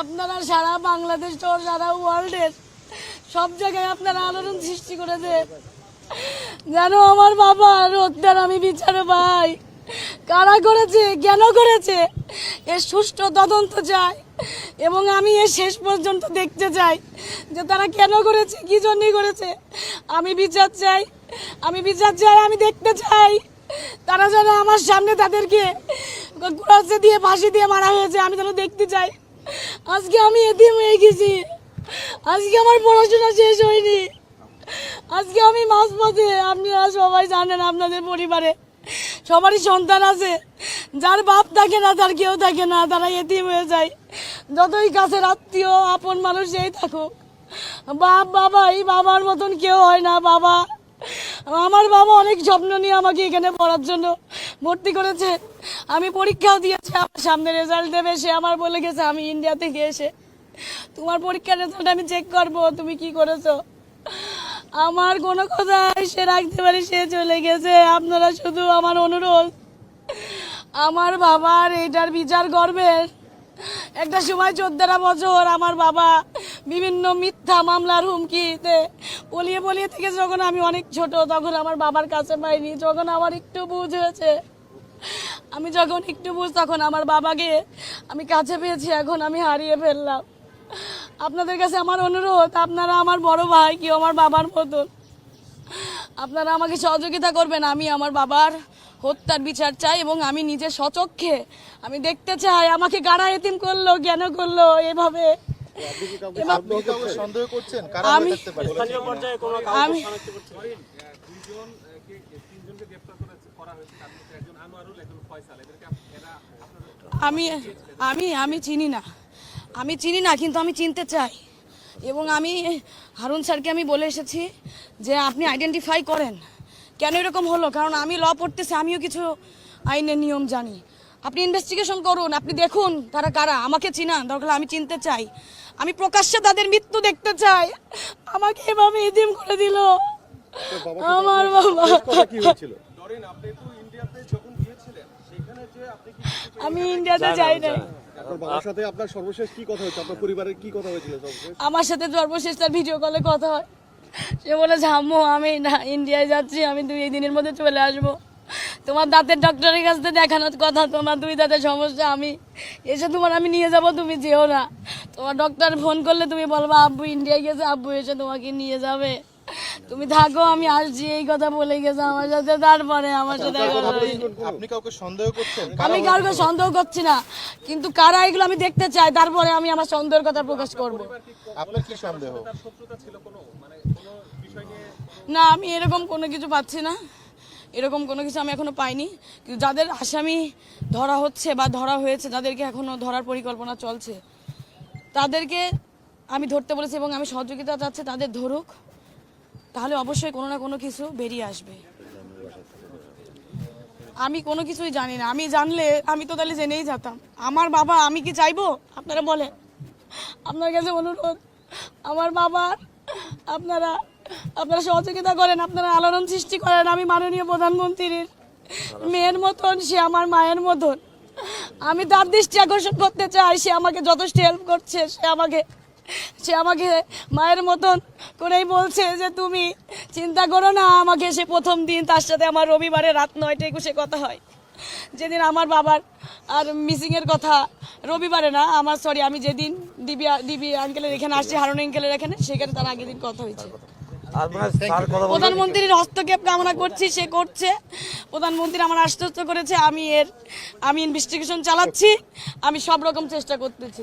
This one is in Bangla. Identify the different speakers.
Speaker 1: আপনারা সারা বাংলাদেশ সহ সারা ওয়ার্ল্ডের, সব জায়গায় আপনারা আলোড়ন সৃষ্টি করেছে। যেন আমার বাবার হত্যার আমি বিচার ভাই। কারা করেছে, কেন করেছে এর সুষ্ঠু তদন্ত চাই। এবং আমি এর শেষ পর্যন্ত দেখতে চাই যে তারা কেন করেছে, কি জন্যই করেছে। আমি বিচার চাই, আমি বিচার চাই, আমি দেখতে চাই। তারা যেন আমার সামনে তাদেরকে ক্রসে দিয়ে, ফাঁসি দিয়ে মারা হয়েছে, আমি যেন দেখতে চাই। আজকে আমি এদিন হয়ে গেছি। আজকে আমার পড়াশোনা শেষ হয়নি। আজকে আমি মাছ পথে, আপনারা সবাই জানেন আপনাদের পরিবারে, সবারই সন্তান আছে। যার বাপ থাকে না, তার কেউ থাকে না, তারা এতিম হয়ে যায়। যতই কাছের আত্মীয়, আপন মানুষ যেই থাকুক, বাপ, বাবা, এই বাবার মতন কেউ হয় না, বাবা। আমার বাবা অনেক স্বপ্ন নিয়ে আমাকে এখানে পড়ার জন্য ভর্তি করেছে। আমি পরীক্ষাও দিয়েছি, আমার সামনে রেজাল্ট দেবে, সে আমার বলে গেছে, আমি ইন্ডিয়া থেকে এসে তোমার পরীক্ষার রেজাল্ট আমি চেক করব, তুমি কি করেছ? আমার কোনো কথা সে রাখতে পারি, সে চলে গেছে। আপনারা শুধু আমার অনুরোধ, আমার বাবার এইটার বিচার করবেন। একটা সময় চোদ্দটা বছর আমার বাবা বিভিন্ন মিথ্যা মামলার হুমকিতে পলিয়ে পলিয়ে থেকে যখন আমি অনেক ছোট, তখন আমার বাবার কাছে পাইনি, যখন আমার একটু বুঝ হয়েছে আমি যখন একটু বুঝ তখন আমার বাবাকে আমি কাছে পেয়েছি এখন আমি হারিয়ে ফেললাম। আপনাদের কাছে আমার অনুরোধ আপনারা আমার বড় ভাই কেউ আমার বাবার মতন। আপনারা আমাকে সহযোগিতা করবেন আমি আমার বাবার হত্যার বিচার চাই এবং আমি নিজে সচক্ষে আমি দেখতে চাই আমাকে গাড়া এতিম করল কেন করল এভাবে।
Speaker 2: কি
Speaker 1: আমি- আমি আমি আমি আমি চিনি না। আমি চিনি না কিন্তু আমি চিনতে চাই। এবং আমি হারুন স্যারকে আমি বলে এসেছি যে আপনি আইডেন্টিফাই করেন। কেন এরকম হলো? কারণ আমি ল পড়তেছি আমিও কিছু আইনের নিয়ম জানি। আপনি ইনভেস্টিগেশন করুন আপনি দেখুন তারা কারা। আমাকে চিনান দরকার হলে আমি চিনতে চাই। আমি প্রকাশ্যে তাদের মৃত্যু দেখতে চাই। আমাকে এভাবে ইদিম করে দিল। আমার বাবা।
Speaker 2: কি হয়েছিল?
Speaker 1: আমি ইন্ডিয়াতে যাই নাই।
Speaker 2: বাবার সাথে আপনার সর্বশেষ কি কথা হয়েছে? আপনার পরিবারের কি কথা হয়েছিল
Speaker 1: আমার সাথে সর্বশেষ তার ভিডিও কলে কথা হয়। সে বলেছে আম্মু আমি না ইন্ডিয়ায় যাচ্ছি আমি দুই দিনের মধ্যে চলে আসব। তোমার দাঁতের ডক্টরের কাছ থেকে দেখানোর কথা তোমার দুই দাঁতের সমস্যা আমি এসে তোমার আমি নিয়ে যাব তুমি যেও না। তোমার ডক্টর ফোন করলে তুমি বলবা আব্বু ইন্ডিয়ায় গেছে আব্বু এসে তোমাকে নিয়ে যাবে। তুমি থাকো আমি আসছি এই কথা বলে গেছে আমার সাথে তারপরে আমার সাথে কথা হয়নি।
Speaker 2: আপনি কাউকে সন্দেহ করছেন?
Speaker 1: আমি কাউকে সন্দেহ করছি না কিন্তু কারা এগুলো আমি দেখতে চাই তারপরে আমি আমার সন্দেহের কথা প্রকাশ করব।
Speaker 2: আপনার কি সন্দেহ?
Speaker 1: না আমি এরকম কোনো কিছু পাচ্ছি না। এরকম কোনো কিছু আমি এখনও পাইনি। কিন্তু যাদের আসামি ধরা হচ্ছে বা ধরা হয়েছে যাদেরকে এখনও ধরার পরিকল্পনা চলছে তাদেরকে আমি ধরতে বলেছি এবং আমি সহযোগিতা চাচ্ছি তাদের ধরুক। তাহলে অবশ্যই কোনো না কোনো কিছু বেরিয়ে আসবে। আমি কোনো কিছুই জানি না। আমি জানলে, আমি তো তাহলে জেনেই যেতাম। আমার বাবা, আমি কি চাইব? আপনারা বলে আপনার কাছে অনুরোধ, আমার বাবার, আপনারা আপনারা সহযোগিতা করেন, আপনারা আলোড়ন সৃষ্টি করেন আমি মাননীয় প্রধানমন্ত্রীর মেয়ের মতন, সে আমার মায়ের মতন। আমি তার দৃষ্টি আকর্ষণ করতে চাই, সে আমাকে যথেষ্ট হেল্প করছে, সে আমাকে সে আমাকে মায়ের মতন করেই বলছে যে তুমি চিন্তা করো না আমাকে সে প্রথম দিন তার সাথে আমার রবিবারে রাত নয়টা একুশে কথা হয়। যেদিন আমার বাবার আর মিসিংয়ের কথা রবিবারে না আমার সরি আমি যেদিন দিবি দিবি আঙ্কেলের এখানে আসছি হারুন আঙ্কেলের এখানে সেখানে তার আগের দিন কথা হয়েছে।
Speaker 3: মানে
Speaker 1: প্রধানমন্ত্রীর হস্তক্ষেপ কামনা করছি সে করছে। প্রধানমন্ত্রী আমার আশ্বস্ত করেছে আমি এর আমি ইনভেস্টিগেশন চালাচ্ছি আমি সব রকম চেষ্টা করতেছি।